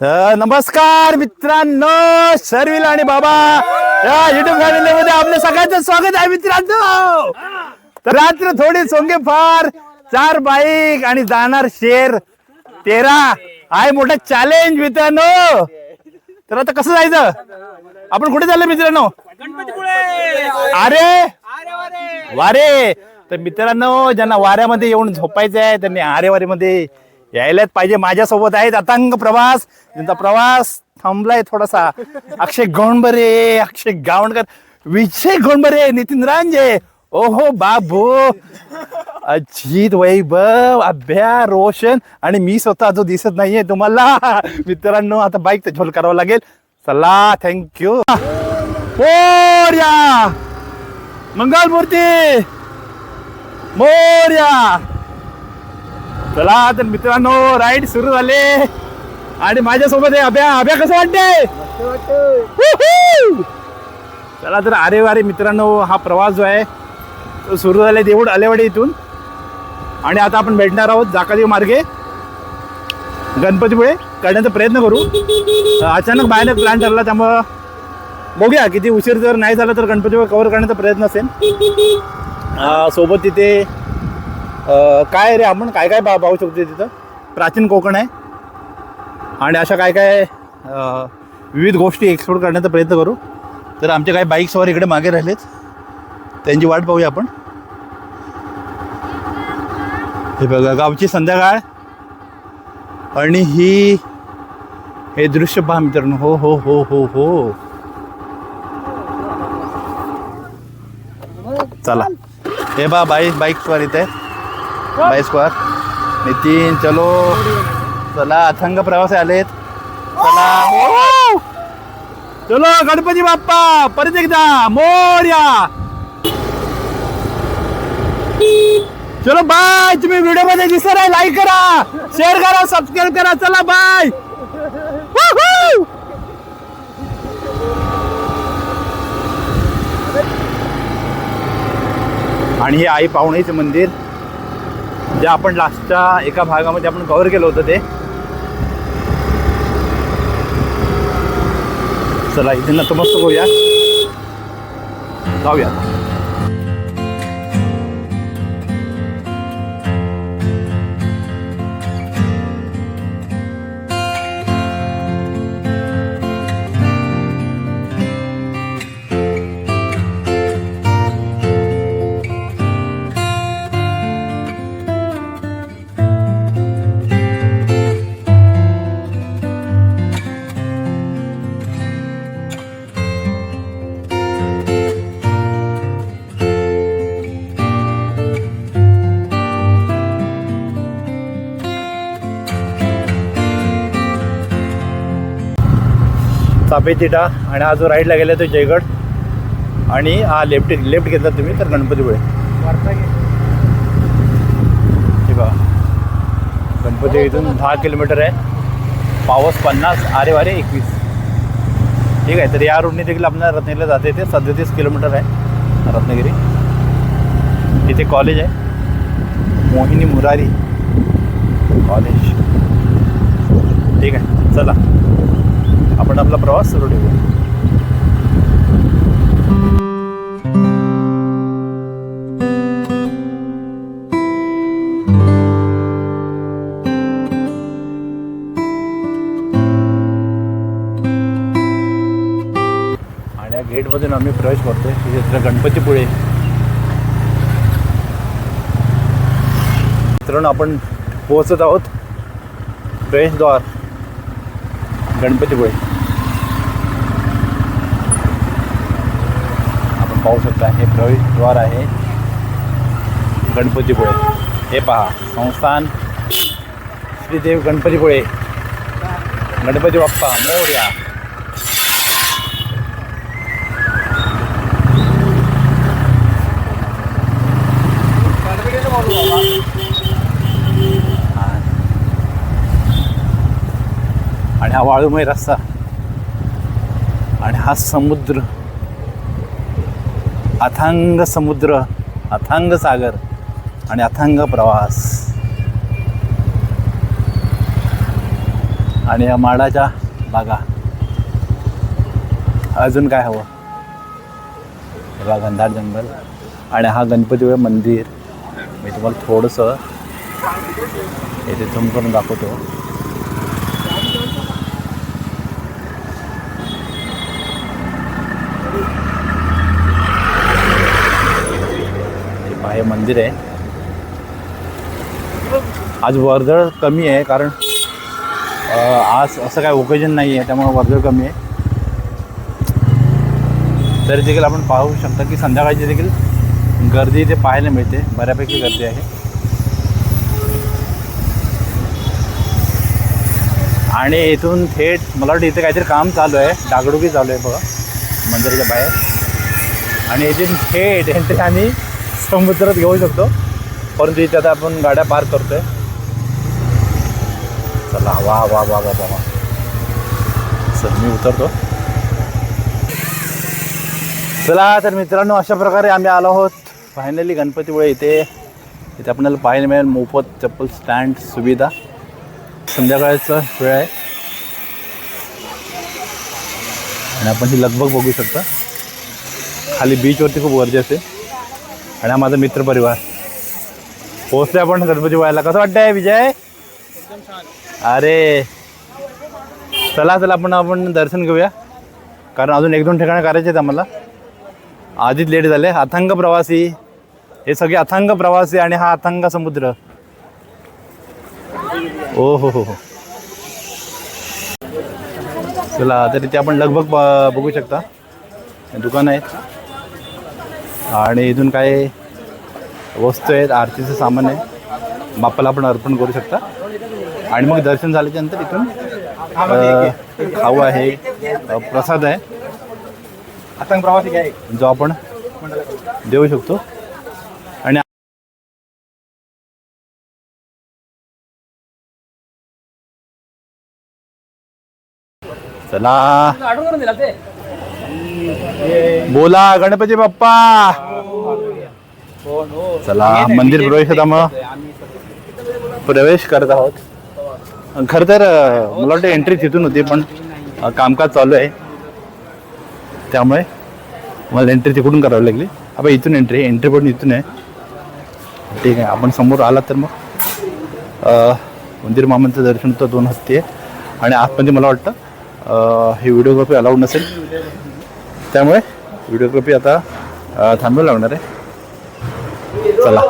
तर नमस्कार मित्रांनो शर्विल आणि बाबा या युट्यूब फॅमिलीमध्ये आपलं सगळ्यांचं स्वागत आहे मित्रांनो. तर रात्र थोडी सोंगे फार चार बाईक आणि जाणार शेर तेरा आहे मोठा चॅलेंज मित्रांनो. तर आता कसं जायचं? आपण कुठे चाललं मित्रांनो? अरे वारे. तर मित्रांनो ज्यांना वाऱ्यामध्ये येऊन झोपायचं आहे त्यांनी आरेवारीमध्ये यायलाच पाहिजे. माझ्यासोबत आहेत अतंग प्रवास. त्यांचा प्रवास थांबलाय थोडासा. अक्षय गोंडबरे अक्षय गावणकर विजय गोंडबरे नितीन रांजे. ओहो बाबू. अजित वैभव अभ्या रोशन आणि मी स्वतः जो दिसत नाहीये तुम्हाला. मित्रांनो आता बाईक तर झोल करावं लागेल. चला थँक्यू मोर्या. मंगलमूर्ती. मोर्या. चला तर मित्रांनो राईड सुरू झाले. आणि माझ्यासोबत आहे अभ्या. अभ्या कसं वाटते चला तर अरे वारे मित्रांनो हा प्रवास जो आहे तो सुरू झाला देऊळ आलेवाडी इथून. आणि आता आपण भेटणार आहोत जाकादेव मार्गे. गणपतीपुळे करण्याचा प्रयत्न करू. अचानक बाहेर प्लॅन ठरला त्यामुळं बघूया किती उशीर जर नाही झाला तर गणपतीपुळे कव्हर करण्याचा प्रयत्न असेल. सोबत तिथे काय रे आपण? काय काय पा- पाहू शकतो तिथं? प्राचीन कोकण आहे. आणि अशा काय काय विविध गोष्टी एक्सप्लोर करण्याचा प्रयत्न करू. तर आमचे काही बाईक्सवर इकडे मागे राहिलेत. त्यांची वाट पाहूया आपण. हे बघा गावची संध्याकाळ. आणि ही हे दृश्य पहा मित्रांनो. हो हो हो हो हो. चला. हे बा बाईक बाईक स्क्वार इथे. बाईक स्क्वार नितीन चलो. चला अथंग प्रवास आलेत. चला. चलो गणपती बाप्पा परत एकदा मोर्या. चलो बाय तुम्ही व्हिडिओमध्ये दिसत आहे लाईक करा. शेअर करा सबस्क्राईब करा. चला बाय आणि हे आई पाहुणेचं मंदिर. जे आपण लास्टच्या एका भागामध्ये आपण कव्हर केलं होतं ते. चला इथे नतमस्त होऊया जाऊया. आता. चापे तिटा आणि हा जो राईडला गेला तो जयगड आणि हा लेफ्ट लेफ्ट घेतला तुम्ही तर गणपतीपुळे हे बघा. गणपती इथून दहा किलोमीटर आहे. पावस पन्नास आरे वारे एकवीस. ठीक आहे तर या रोडने देखील आपल्याला रत्नागिरीला जाते ते सदतीस किलोमीटर आहे रत्नागिरी. इथे कॉलेज आहे. मोहिनी मुरारी कॉलेज ठीक आहे चला. आपण आपला प्रवास सुरू ठेवूया आणि या गेटमधून आम्ही प्रवेश करतोय तिथे गणपतीपुळे. मित्रांनो आपण पोहोचत आहोत प्रवेशद्वार गणपतीपुळे. आपण पाहू शकता. हे प्रवेशद्वार आहे. गणपतीपुळे. हे पहा, संस्थान श्रीदेव गणपतीपुळे. गणपती बाप्पा, मोर्या. आणि हा वाळूमय रस्ता. आणि हा समुद्र. अथांग समुद्र अथांग सागर आणि अथांग प्रवास. आणि या माडाच्या बागा. अजून काय हवं? बघा गंधार जंगल. आणि हा गणपतीपुळे मंदिर. मी तुम्हाला थोडंसं इथे झूम करून दाखवतो. हे मंदिर आहे. आज वर्दळ कमी आहे कारण आज असं काय ओकेजन नाही आहे त्यामुळे वर्दळ कमी आहे. तरी देखील आपण पाहू शकता की संध्याकाळची देखील गर्दी इथे पाहायला मिळते. बऱ्यापैकी गर्दी आहे. आणि इथून थेट मला वाटतं इथे काहीतरी काम चालू आहे. डागडुगी चालू आहे बघा. मंदिराच्या बाहेर. आणि इथून थेट एंट्री समुद्रात घेऊ शकतो. परंतु इथे आता आपण गाड्या पार करतोय. चला वा वा वा वा वा सर मी उतरतो. चला तर मित्रांनो अशा प्रकारे आम्ही आलो आहोत. फायनली गणपतीमुळे इथे. इथे आपल्याला पाहायला मिळेल मोफत चप्पल स्टँड सुविधा. संध्याकाळचा वेळ आहे. आणि आपण ही लगबग बघू शकता. खाली बीचवरती खूप गर्दी असते. आणि हा माझा मित्र परिवार पोहोचले आपण गणपती व्हायला कसं वाटतंय विजय? अरे. चला चला आपण आपण दर्शन घेऊया. कारण अजून एक दोन ठिकाणं करायचे आहेत आम्हाला. आधीच लेट झाले. अथांग प्रवासी. हे सगळे अथांग प्रवासी आणि हा अथांग समुद्र. ओ हो हो हो. चला तर तिथे आपण लगभग ब- बघू शकता. हे दुकानं आहेत. आणि इथून काय वस्तू आहेत आरतीचं सामान आहे. बाप्पाला आपण अर्पण करू शकता. आणि मग दर्शन झाल्याच्यानंतर इथून खाऊ आहे प्रसाद आहे. प्रवासी जो आपण देऊ शकतो. आणि चला. बोला गणपती बाप्पा. चला मंदिर प्रवेश होता मग. प्रवेश करत आहोत. खरं तर मला वाटतं एंट्री तिथून होती पण कामकाज चालू आहे. त्यामुळे मला एंट्री तिकडून करावी लागली? आपण इथून एंट्री एंट्री पण इथून आहे. ठीक आहे आपण समोर आला तर मग. मंदिर मामांचं दर्शन तर दोन हत्ती आहे. आणि आतमध्ये मला वाटतं हे व्हिडिओग्राफी अलाउड नसेल. त्यामुळे व्हिडिओग्राफी आता अ, लागणार आहे. चला.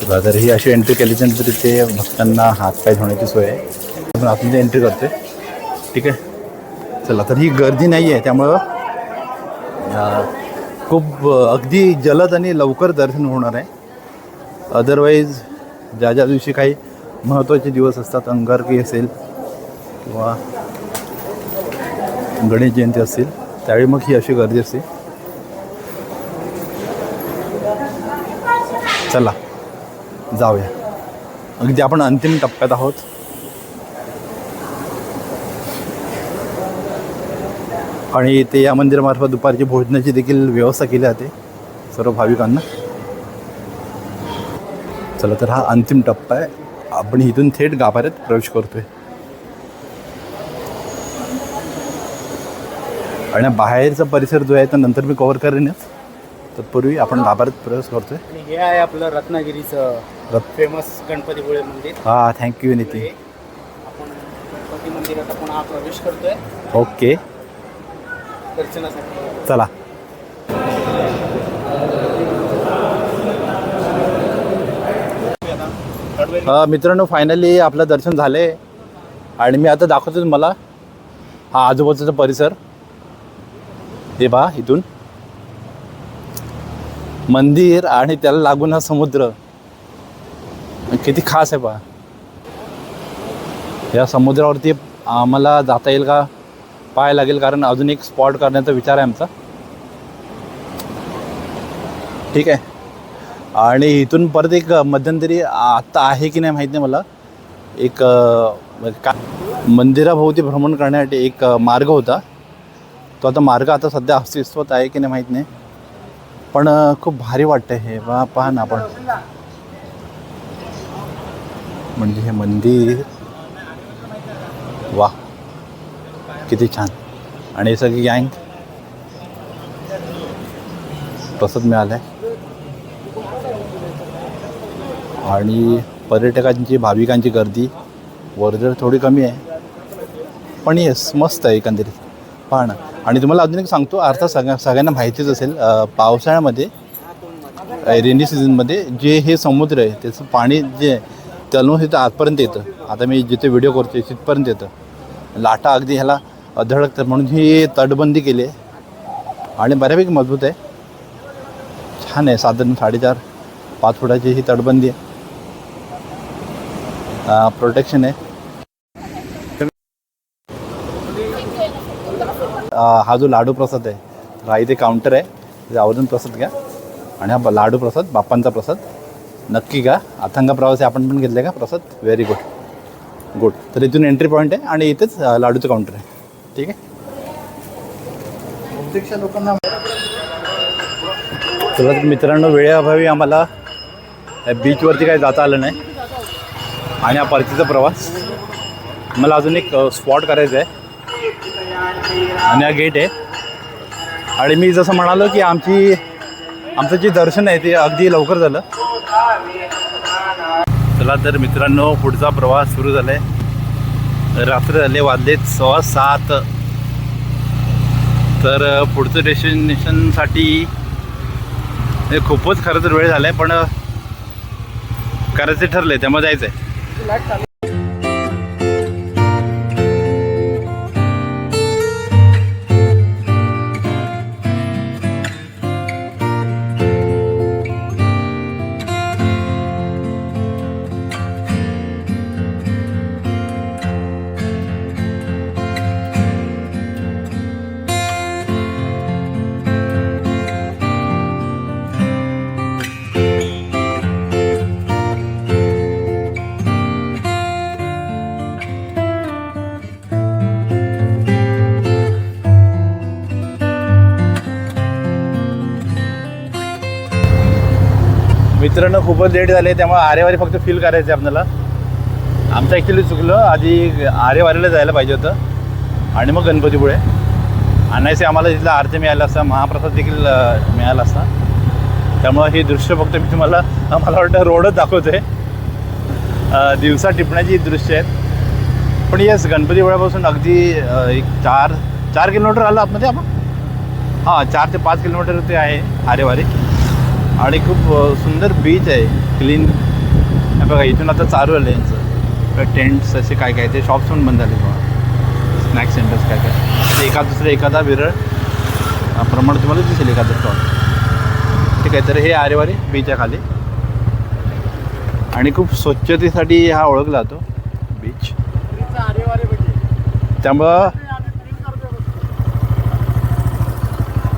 चला जर ही अशी एंट्री केली तर तिथे भक्तांना हातपाय धुण्याची सोय आहे. आपण आपण एंट्री करतोय. ठीक आहे? चला तर ही गर्दी नाही आहे त्यामुळं खूप अगदी जलद आणि लवकर दर्शन होणार आहे. अदरवाईज ज्या ज्या दिवशी काही महत्त्वाचे दिवस असतात अंगारकी असेल किंवा गणेश जयंती असेल त्यावेळी मग ही अशी गर्दी असते. चला जाऊया. अगदी आपण अंतिम टप्प्यात आहोत. आणि इथे या मंदिरामार्फत दुपारची भोजनाची देखील व्यवस्था केली जाते सर्व भाविकांना. चला तर हा अंतिम टप्पा आहे. आपण इथून थेट गाभाऱ्यात प्रवेश करतोय. आणि बाहेरचा परिसर जो आहे तो नंतर मी कव्हर करेनच तत्पूर्वी आपण गाभाऱ्यात प्रवेश करतोय. आणि हे आहे आपलं रत्नागिरीचं रत- फेमस गणपतीपुळे मंदिर. हा थँक्यू निती आपण गणपती मंदिरात आपण हा प्रवेश करतोय. ओके दर्शनासाठी. चला. अ, मित्रांनो फायनली आपलं दर्शन झाले आणि मी आता दाखवतो तुम्हाला हा आजूबाजूचा परिसर. हे पहा इथून. मंदिर आणि त्याला लागून हा समुद्र. किती खास आहे पहा या समुद्रावरती आम्हाला जाता येईल का पाय लागेल कारण अजून एक स्पॉट करण्याचा विचार आहे आमचा. ठीक आहे. आणि इथून परत एक मध्यंतरी आत्ता आहे की नाही माहीत नाही मला. एक का मंदिराभोवती भ्रमण करण्यासाठी एक मार्ग होता. तो आता मार्ग आता सध्या अस्तित्वात आहे की नाही माहीत नाही. पण खूप भारी वाटतं हे. बा पहा ना आपण. म्हणजे हे मंदिर. वा. किती छान. आणि हे सगळी गँग प्रसाद मिळाला आहे आणि पर्यटकांची भाविकांची गर्दी वर्दळ थोडी कमी आहे. पण येस मस्त आहे एकंदरीत. पहा ना आणि तुम्हाला अजून एक सांगतो अर्थात सगळ्या सगळ्यांना माहितीच असेल पावसाळ्यामध्ये रेनी सीझनमध्ये जे हे समुद्र आहे त्याचं पाणी जे तलून तिथं आतपर्यंत येतं. आता मी जिथे व्हिडिओ करतो तिथपर्यंत येतं. लाटा अगदी ह्याला धडकतात. म्हणून ही तटबंदी केली आहे. आणि बऱ्यापैकी मजबूत आहे. छान आहे साधारण साडेचार पाच फुटाची ही तटबंदी आहे. प्रोटेक्शन आहे. हा जो लाडू प्रसाद आहे हा इथे काउंटर आहे. आवर्जून प्रसाद घ्या. आणि हा लाडू प्रसाद बाप्पांचा प्रसाद. नक्की घ्या. अथंग प्रवासी आपण पण घेतले का? प्रसाद? व्हेरी गुड गुड तर इथून एंट्री पॉईंट आहे आणि इथेच लाडूचं काउंटर आहे. ठीक आहे? लोकांना तर मित्रांनो वेळेअभावी आम्हाला या बीचवरती काही जाता आलं नाही. आणि हा परतीचा प्रवास. मला अजून एक स्पॉट करायचा आहे आणि हा गेट आहे. आणि मी जसं म्हणालो की आमची आमचं जे दर्शन आहे ते अगदी लवकर झालं. चला तर मित्रांनो पुढचा प्रवास सुरू झाला आहे रात्र झाले वाजलेत सव्वा सात. तर पुढचं डेस्टिनेशनसाठी हे खूपच खरं तर वेळ झाला आहे पण करायचं करायचे ठरले त्यामुळे जायचं आहे मित्रांनो खूपच लेट झाले त्यामुळे आरेवारी फक्त फील करायचं आहे आपल्याला. आमचं ॲक्च्युली चुकलं आधी आरेवारीला जायला पाहिजे होतं. आणि मग गणपतीपुळे. आणायचे आम्हाला तिथला आरती मिळाला असता महाप्रसाद देखील मिळाला असता. त्यामुळं हे दृश्य फक्त मी तुम्हाला मला वाटतं रोडच दाखवतोय. दिवसा टिपण्याची दृश्य आहेत. पण येस गणपतीपुळ्यापासून अगदी एक चार चार किलोमीटर आलं आतमध्ये आपण? हां चार ते पाच किलोमीटर ते आहे आरेवारी. आणि खूप सुंदर बीच आहे क्लीन बघा इथून आता चालू आलं यांचं. टेंट्स असे काय काय ते शॉप्स पण बंद झाले बघा. स्नॅक सेंटर्स काय काय. एका दुसरं एखादा विरळ प्रमाण तुम्हाला दिसेल एखादा स्टॉल ठीक आहे तर हे आरेवारी बीच आहे खाली. आणि खूप स्वच्छतेसाठी हा ओळखला जातो बीच त्यामुळं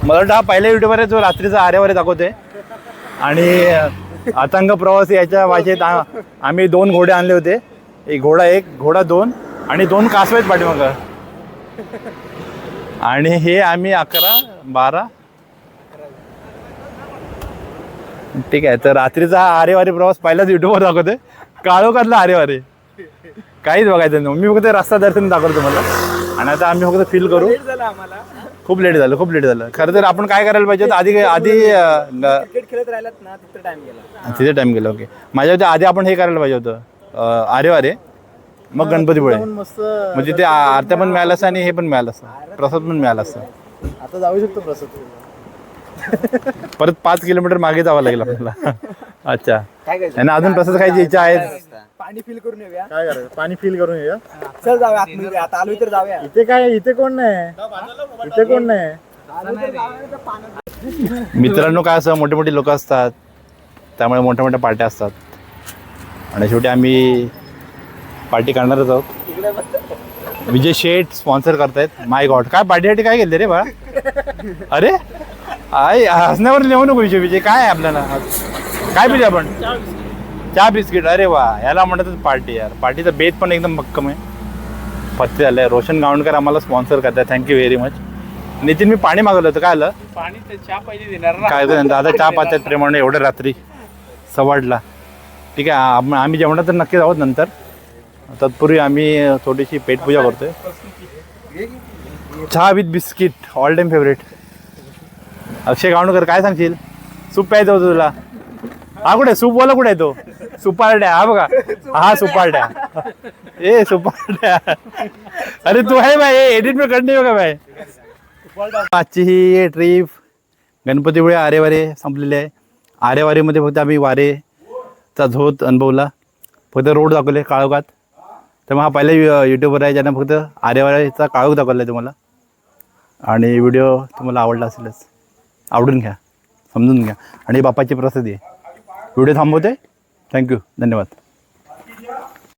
मला वाटतं हा पहिल्या युट्यूबर जो रात्रीचा आरेवारी दाखवते आणि आतंक प्रवास याच्या भाषेत आम्ही दोन घोडे आणले होते. एक घोडा एक घोडा दोन आणि दोन कासव आहेत पाठीमागं. आणि हे आम्ही अकरा बारा. ठीक आहे तर रात्रीचा आरेवारी प्रवास पहिलाच युट्यूबवर दाखवते. काळोखातला आरेवारी. काहीच बघायचं नाही. मी फक्त रस्ता दर्शन दाखवतो तुम्हाला. आणि आता आम्ही फक्त फील करू. आम्हाला. खूप लेट झालं खूप लेट झालं. खरं तर आपण काय करायला पाहिजे? होतं? आधी आधी अं, ग- क्रिकेट खेळत राहिलात ना तिथं टाइम गेला. तिथे टाइम गेला ओके माझ्या आधी आपण हे करायला पाहिजे होतं. अं, आरे वारे मग गणपतीपुळे. मस्त म्हणजे ते आरत्या पण मिळालं असतं आणि हे पण मिळालं असतं प्रसाद पण मिळालं असतं आता जाऊ शकतो प्रसाद परत पाच किलोमीटर मागे जावं लागेल आपल्याला. अच्छा. काय आणि अजून प्रसाद खायची इच्छा आहे? पाणी फील करून येऊया. काय करायचं? पाणी फील करून येऊया? चल जाऊया आतमध्ये आता आलोय तर जाऊया. इथे काय इथे कोण नाही? इथे कोण नाही? मित्रांनो काय असं मोठे मोठे लोक असतात त्यामुळे मोठ्या मोठ्या पार्ट्या असतात. आणि शेवटी आम्ही पार्टी करणारच आहोत. विजय शेठ स्पॉन्सर करतायत. माय गॉड काय पार्टीसाठी काय केलं रे बा अरे आय हसण्यावर लिहू नको विजय विजय काय आहे आपल्याला? काय पिले आपण? चहा बिस्किट. अरे वा याला म्हणतात पार्टी यार. पार्टीचा बेत पण एकदम भक्कम आहे. पत्ते झालं. आहे रोशन गावणकर आम्हाला स्पॉन्सर करतात. Thank you very much Nitin मी पाणी मागवलं होतं. काय आलं? पाणी ते चहा पहिले देणार ना. काय तर दादा चहा पाहतात प्रेमाने एवढ्या रात्री सवाडला. ठीक आहे आम- आम्ही जेवणात तर नक्कीच आहोत नंतर. तत्पूर्वी आम्ही थोडीशी पेटपूजा करतोय. चहा with biscuit all time favourite Akshay Gavankar काय सांगशील? सूप प्यायचं होतं तुला. हा कुठे? सूप वाला कुठे आहे तो? सुपारड्या. हा बघा. हा सुपारड्या. ए सुपारड्या. अरे तू आहे भाई एडिट में करणे का भाई आजची ही ट्रीप गणपतीमुळे आरेवारे संपलेली आहे. आरेवारीमध्ये फक्त आम्ही वारेचा झोत अनुभवला. फक्त रोड दाखवले काळोखात. तर मग हा पहिला यूट्यूबर आहे ज्यांना फक्त आरेवारीचा काळोख दाखवला आहे तुम्हाला. आणि व्हिडिओ तुम्हाला आवडला असेलच. आवडून घ्या. समजून घ्या. आणि बापाची प्रसिद्धी आहे. व्हिडिओ थांबवते. थँक्यू धन्यवाद.